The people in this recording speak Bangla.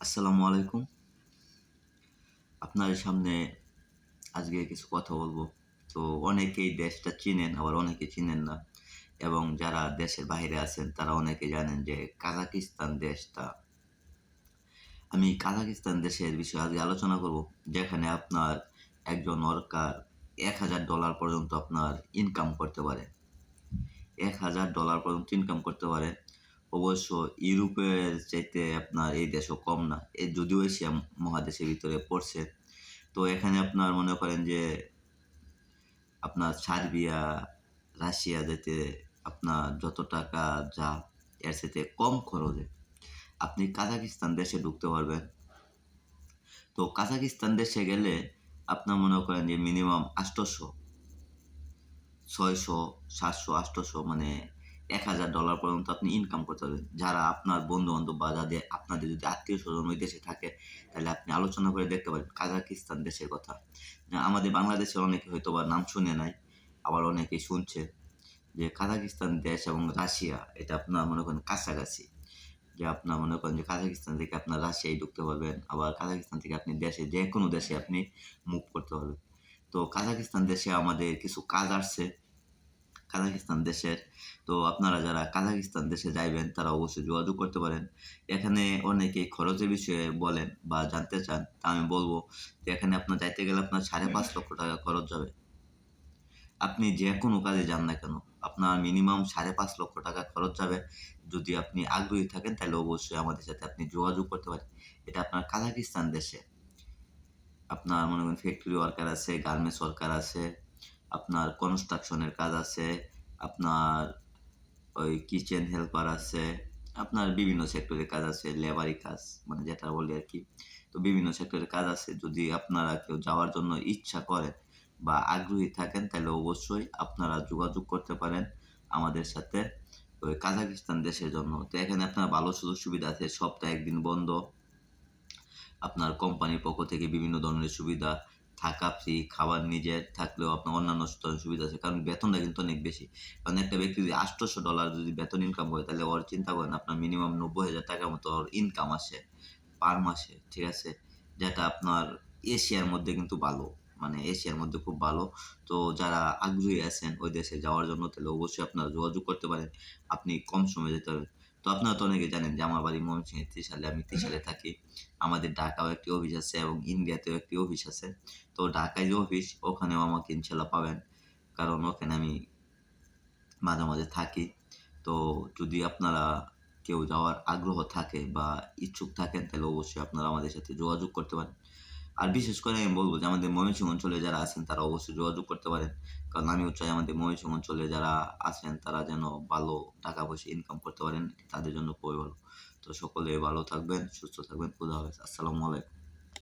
আসসালামু আলাইকুম। আপনার সামনে আজকে কিছু কথা বলব। তো অনেকেই দেশটা চিনেন, আবার অনেকে চিনেন না। এবং যারা দেশের বাইরে আছেন, তারা অনেকে জানেন যে কাজাকিস্তান দেশটা। আমি কাজাকিস্তান দেশের বিষয়ে আজকে আলোচনা করব, যেখানে আপনার একজন ওয়ার্কার এক হাজার ডলার পর্যন্ত আপনার ইনকাম করতে পারে। এক হাজার ডলার পর্যন্ত ইনকাম করতে পারে। অবশ্য ইউরোপের চাইতে আপনার এই দেশও কম না। এ যদিও এশিয়া মহাদেশের ভিতরে পড়ছে। তো এখানে আপনার মনে করেন যে, আপনার সার্বিয়া, রাশিয়া যেতে আপনার যত টাকা যা, এর সাথে কম খরচে আপনি কাজাকিস্তান দেশে ঢুকতে পারবেন। তো কাজাকিস্তান দেশে গেলে আপনার মনে করেন যে মিনিমাম আটশোশো ছয়শো, সাতশো আটশোশো মানে এক হাজার ডলার পর্যন্ত আপনি ইনকাম করতে পারবেন যারা আপনার বন্ধু বান্ধব বা যাদের আপনাদের যদি আত্মীয় স্বজন ওই দেশে থাকে, তাহলে আপনি আলোচনা করে দেখতে পারেন কাজাকিস্তান দেশের কথা। আমাদের বাংলাদেশের অনেকে হয়তো বা নাম শুনে নাই, আবার অনেকেই শুনছে যে কাজাকিস্তান দেশ এবং রাশিয়া, এটা আপনার মনে করেন কাছাকাছি। যে আপনার মনে করেন যে কাজাকিস্তান থেকে আপনার রাশিয়ায় ঢুকতে পারবেন, আবার কাজাকিস্তান থেকে আপনি দেশে যে কোনো দেশে আপনি মুভ করতে পারবেন। তো কাজাকিস্তান দেশে আমাদের কিছু কাজ আসছে কাজাকিস্তান দেশের। তো আপনারা যারা কাজাকিস্তান দেশে যাইবেন, তারা অবশ্যই যোগাযোগ করতে পারেন। এখানে অনেকেই খরচের বিষয়ে বলেন বা জানতে চান, তা আমি বলব যে এখানে আপনার যাইতে গেলে আপনার সাড়ে পাঁচ লক্ষ টাকা খরচ যাবে। আপনি যে কোনো কাজে যান না কেন, আপনার মিনিমাম সাড়ে পাঁচ লক্ষ টাকা খরচ যাবে। যদি আপনি আগ্রহী থাকেন, তাহলে অবশ্যই আমাদের সাথে আপনি যোগাযোগ করতে পারেন। এটা আপনার কাজাকিস্তান দেশে। আপনার মনে করেন ফ্যাক্টরি ওয়ার্কার আছে গার্মেন্টস ওয়ার্কার আছে আপনার কনস্ট্রাকশনের কাজ আছে, আপনার ওই কিচেন হেল্পার আছে, আপনার বিভিন্ন সেক্টরের কাজ আছে লেবারি কাজ মানে যেটা বলি আর কি। তো বিভিন্ন সেক্টরের কাজ আছে, যদি আপনারা কেউ যাওয়ার জন্য ইচ্ছা করেন বা আগ্রহী থাকেন, তাহলে অবশ্যই আপনারা যোগাযোগ করতে পারেন আমাদের সাথে, ওই কাজাকিস্তান দেশের জন্য। তো এখানে আপনার ভালো সুযোগ সুবিধা আছে, সপ্তাহে একদিন বন্ধ। আপনার কোম্পানির পক্ষ থেকে বিভিন্ন ধরনের সুবিধা থাকা ফ্রি খাবার নিজের থাকলেও আপনার অন্যান্য সুবিধা আছে। কারণ বেতনটা কিন্তু অনেক বেশি। কারণ একটা ব্যক্তি যদি আটশোশো ডলার যদি বেতন ইনকাম করে, তাহলে ওর চিন্তা করেন আপনার মিনিমাম নব্বই হাজার টাকার মতো ওর ইনকাম আসে পার মাসে, ঠিক আছে? যেটা আপনার এশিয়ার মধ্যে কিন্তু ভালো মানে এশিয়ার মধ্যে খুব ভালো। তো যারা আগ্রহী আছেন ওই দেশে যাওয়ার জন্য, তাহলে অবশ্যই আপনারা যোগাযোগ করতে পারেন। আপনি কম সময়ে যেতে পারবেন। তো আপনারা তো অনেকে জানেন যে আমার বাড়ি ময়মনসিংহে ত্রিশালে আমি ত্রিশালে থাকি। আমাদের ঢাকাও একটি অফিস আছে এবং ইন্ডিয়াতেও একটি অফিস আছে। তো ঢাকায় যে অফিস ওখানেও আমাকে ইনশাল্লাহ পাবেন। কারণ ওখানে আমি মাঝে মাঝে থাকি। তো যদি আপনারা কেউ যাওয়ার আগ্রহ থাকে বা ইচ্ছুক থাকেন, তাহলে অবশ্যই আপনারা আমাদের সাথে যোগাযোগ করতে পারেন। আর বিশেষ করে আমি বলব যে আমাদের ময়মনসিংহ অঞ্চলে যারা আছেন, তারা অবশ্যই যোগাযোগ করতে পারেন। কারণ আমি চাই আমাদের ময়মনসিংহ অঞ্চলে যারা আছেন, তারা যেন ভালো টাকা পয়সা ইনকাম করতে পারেন, তাদের জন্য খুবই ভালো। তো সকলে ভালো থাকবেন, সুস্থ থাকবেন, খুদা হাফেজ। আসসালামু আলাইকুম।